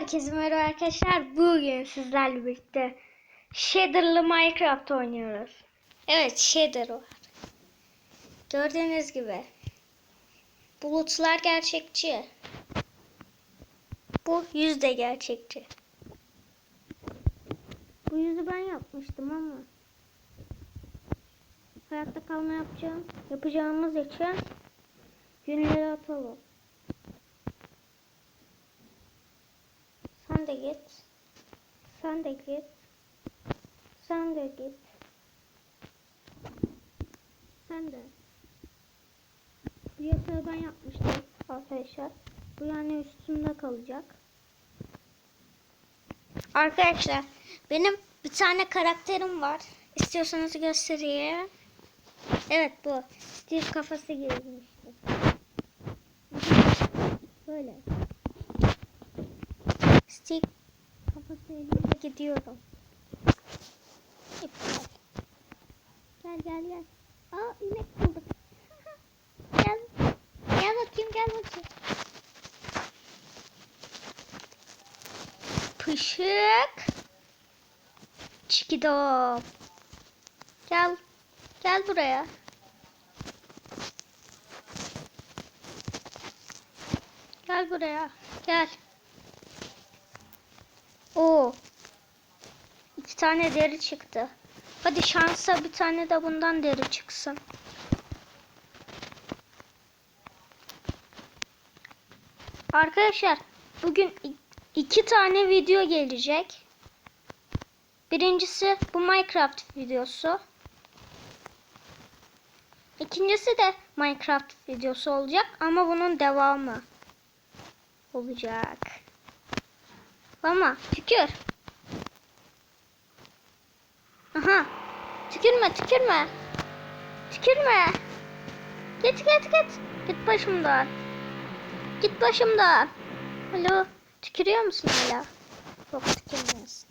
Herkese merhaba arkadaşlar. Bugün sizlerle birlikte Shader'lı Minecraft oynuyoruz. Evet Shader var. Gördüğünüz gibi. Bulutlar gerçekçi. Bu yüz de gerçekçi. Bu yüzü ben yapmıştım ama. Hayatta kalma yapacağım. Yapacağımız için günleri atalım. Sen de git. Sen de git. Sen de git. Sen de. Bu yatağı ben yapmıştım arkadaşlar. Bu yani üstümde kalacak. Arkadaşlar benim bir tane karakterim var. İstiyorsanız göstereyim. Evet bu. Steve kafası gezmişti. Böyle. Stick kafası elimde gidiyorum. Gel gel gel. Aa inek bulduk. gel. Gel bakayım gel bakayım. Pışık. Çikidom. Gel. Gel buraya. Gel buraya. Gel. Oo. İki tane deri çıktı. Hadi şansa bir tane de bundan deri çıksın. Arkadaşlar bugün iki tane video gelecek. Birincisi bu Minecraft videosu. İkincisi de Minecraft videosu olacak ama bunun devamı olacak. Ama tükür. Aha. Tükürme tükürme. Tükürme. Git git git. Git başımdan. Git başımdan. Alo. Tükürüyor musun hala? Yok tükürmüyorsun.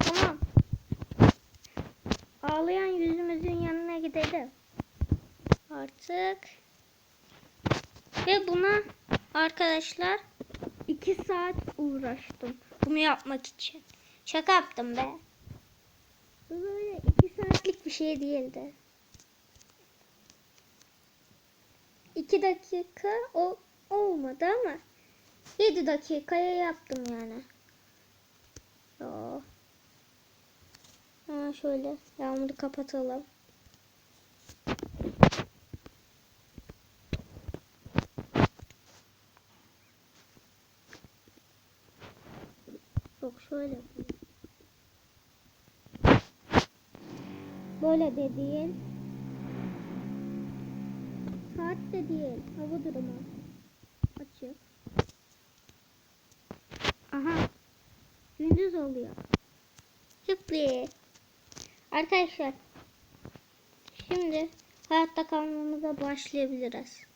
Tamam. Ağlayan yüzümüzün yanına gidelim. Artık. Ve buna arkadaşlar 2 saat uğraştım bunu yapmak için. Şaka yaptım be. Bu böyle 2 saatlik bir şey değildi. 2 dakika o olmadı ama 7 dakikaya yaptım yani. Yo. Ha şöyle yağmuru kapatalım. Yok şöyle yapayım. Böyle de değil. Saat de değil. Hava durumu. Açık. Aha. Gündüz oluyor. Yuppi. Arkadaşlar. Şimdi hayatta kalmamıza başlayabiliriz.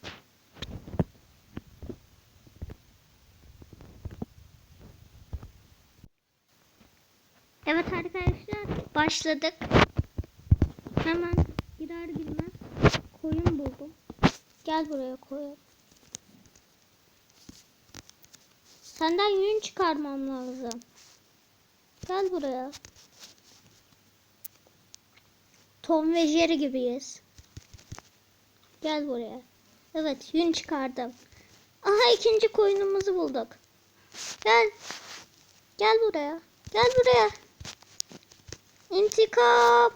Evet arkadaşlar başladık. Hemen girer girmez koyun buldum. Gel buraya koyun. Senden yün çıkarmam lazım. Gel buraya. Tom ve Jerry gibiyiz. Gel buraya. Evet yün çıkardım. Aha ikinci koyunumuzu bulduk. Gel. Gel buraya. Gel buraya. İntikam.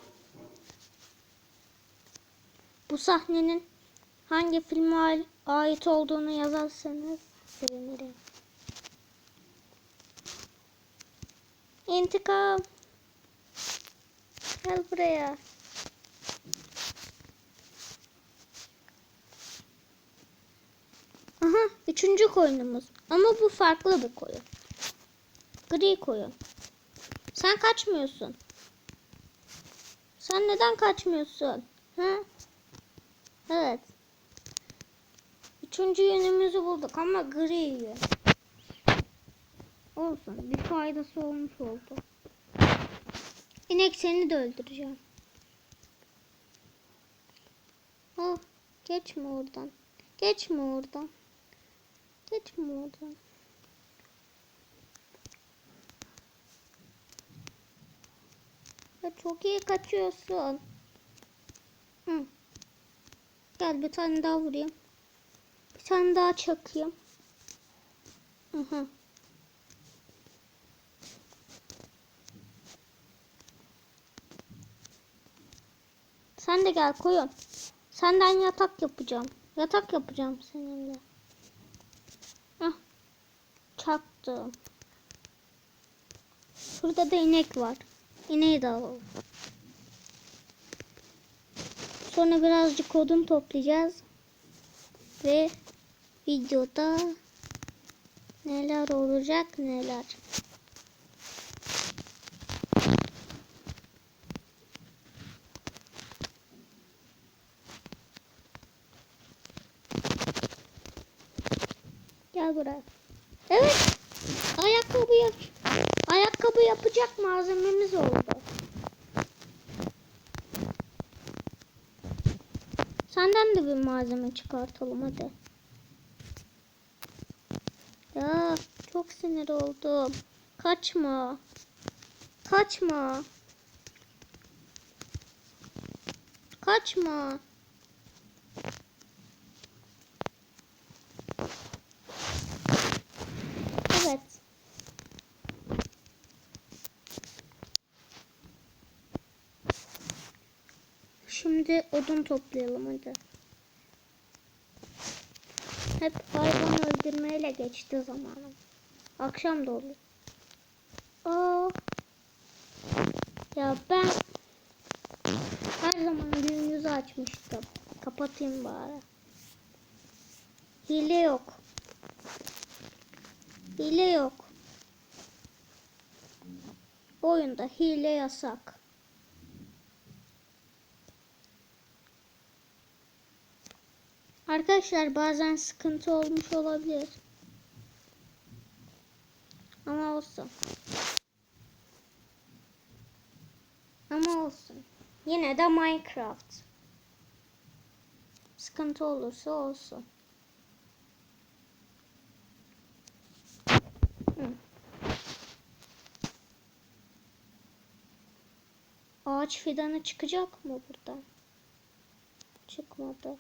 Bu sahnenin hangi filme ait olduğunu yazarsanız sevinirim. İntikam. Gel buraya. Aha üçüncü koyunumuz. Ama bu farklı bir koyun. Gri koyun. Sen kaçmıyorsun. Sen neden kaçmıyorsun? Ha? Evet. Üçüncü yönümüzü bulduk ama gri. Olsun. Bir faydası olmuş oldu. İnek seni de öldüreceğim. Ah, geçme oradan. Geçme oradan. Geçme oradan. Ya çok iyi kaçıyorsun. Hı. Gel bir tane daha vurayım. Bir tane daha çakayım. Hı. Sen de gel koyun. Senden yatak yapacağım. Yatak yapacağım seninle. Hah. Çaktım. Şurada da inek var. İneği de alalım. Sonra birazcık odun toplayacağız. Ve videoda neler olacak neler. Gel buraya. Evet. Ayakkabı yap. Ayakkabı yapacak malzememiz oldu. Senden de bir malzeme çıkartalım hadi. Ya çok sinir oldum. Kaçma. Kaçma. Kaçma. Evet. Şimdi odun toplayalım hadi. Hep hayvan öldürmeyle geçti zamanım. Akşam da olur. Aa. Ya ben her zaman gün yüzü açmıştım. Kapatayım bari. Hile yok. Hile yok. Oyunda hile yasak. Arkadaşlar bazen sıkıntı olmuş olabilir. Ama olsun. Ama olsun. Yine de Minecraft. Sıkıntı olursa olsun. Hı. Ağaç fidanı çıkacak mı buradan? Çıkmadı.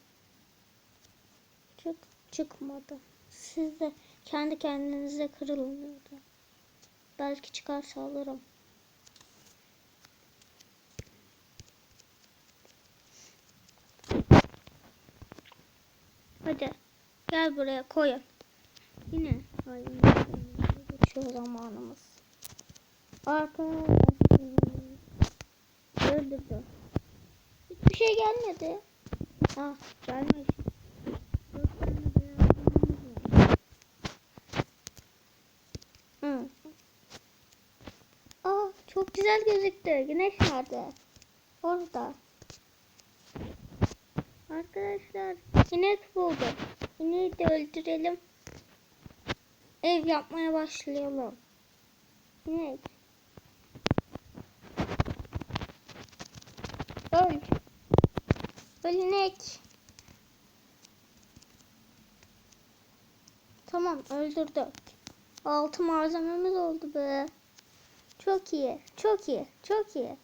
Çık, çıkmadı. Siz de kendi kendinize kırılın orada. Belki çıkarsa alırım. Hadi gel buraya koyun. Yine hayvanlar geçiyor zamanımız. Arkadaşlar öldürdü. Hiçbir şey gelmedi. Ah gelmiş. Dört tane beyazımız var. Hı. Aa çok güzel gözüktü. Güneş nerede? Orada. Arkadaşlar inek buldum. İneği de öldürelim. Ev yapmaya başlayalım. İnek. Öl. Öl inek. Tamam öldürdük. Altı malzememiz oldu be. Çok iyi. Çok iyi. Çok iyi.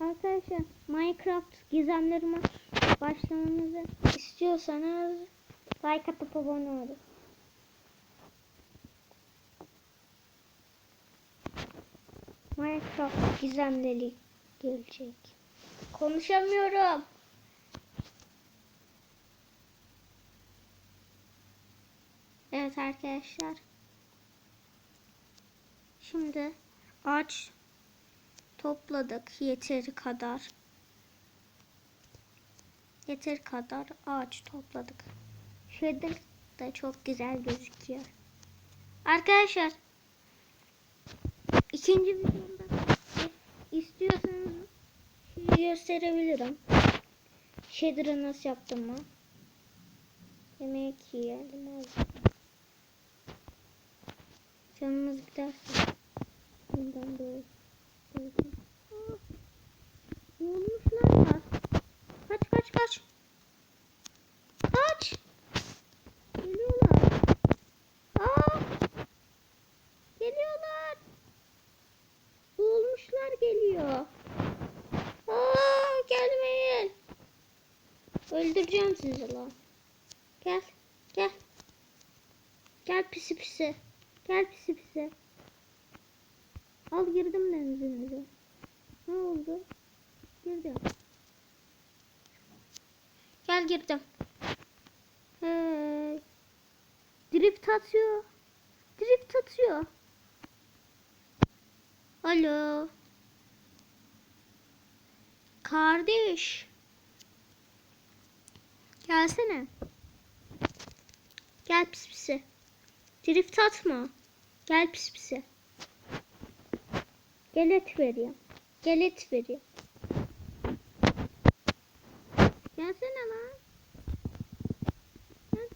Arkadaşlar Minecraft gizemlerime başlamamızı istiyorsanız like atıp abone olun. Minecraft gizemleri gelecek. Konuşamıyorum. Evet arkadaşlar. Şimdi ağaç topladık yeteri kadar. Yeteri kadar ağaç topladık. Shader da çok güzel gözüküyor. Arkadaşlar ikinci videomda istiyorsanız şeyi gösterebilirim. Shader'ı nasıl yaptığımı. Yemek yiyelim abi. Canımız giderse. Bundan böyle. Ah, Olmuşlar var. Kaç kaç kaç. Kaç. Geliyorlar. Aa. Geliyorlar. Olmuşlar geliyor. Aa, gelmeyin. Öldüreceğim sizi lan. Gel. Gel. Gel pisi pisi. Girdim denizinize. Ne oldu? Girdim. Gel girdim. Hey. Drift atıyor. Drift atıyor. Alo. Kardeş. Gelsene. Gel pis pisi. Drift atma. Gel pis pisi. Gel et vereyim. Gel et vereyim. Gelsene lan. Gel.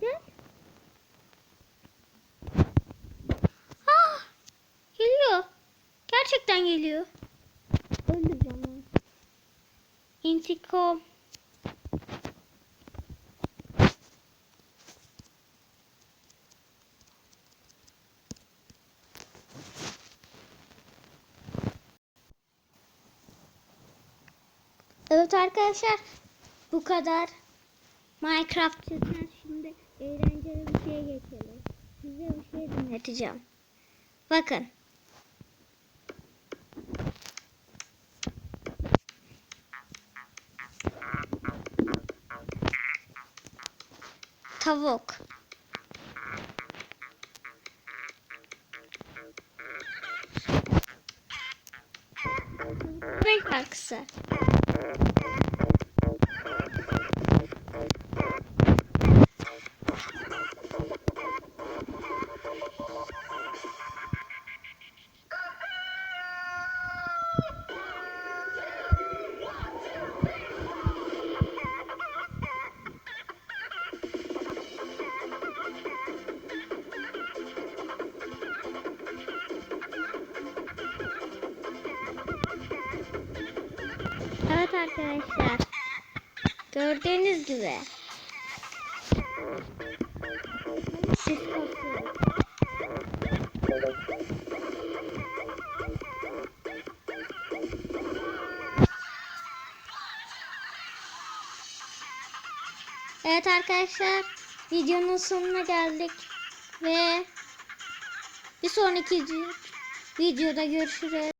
Gel. Ah! Geliyor. Gerçekten geliyor. Öldüreceğim onu. İntikam. Evet arkadaşlar bu kadar. Minecraft çözülen şimdi eğlenceli bir şeye geçelim. Size bir şey dinleteceğim. Bakın. Tavuk. Renk şarkısı. Thank you. Arkadaşlar. Gördüğünüz gibi. Ses. Evet arkadaşlar. Videonun sonuna geldik. Ve bir sonraki videoda görüşürüz.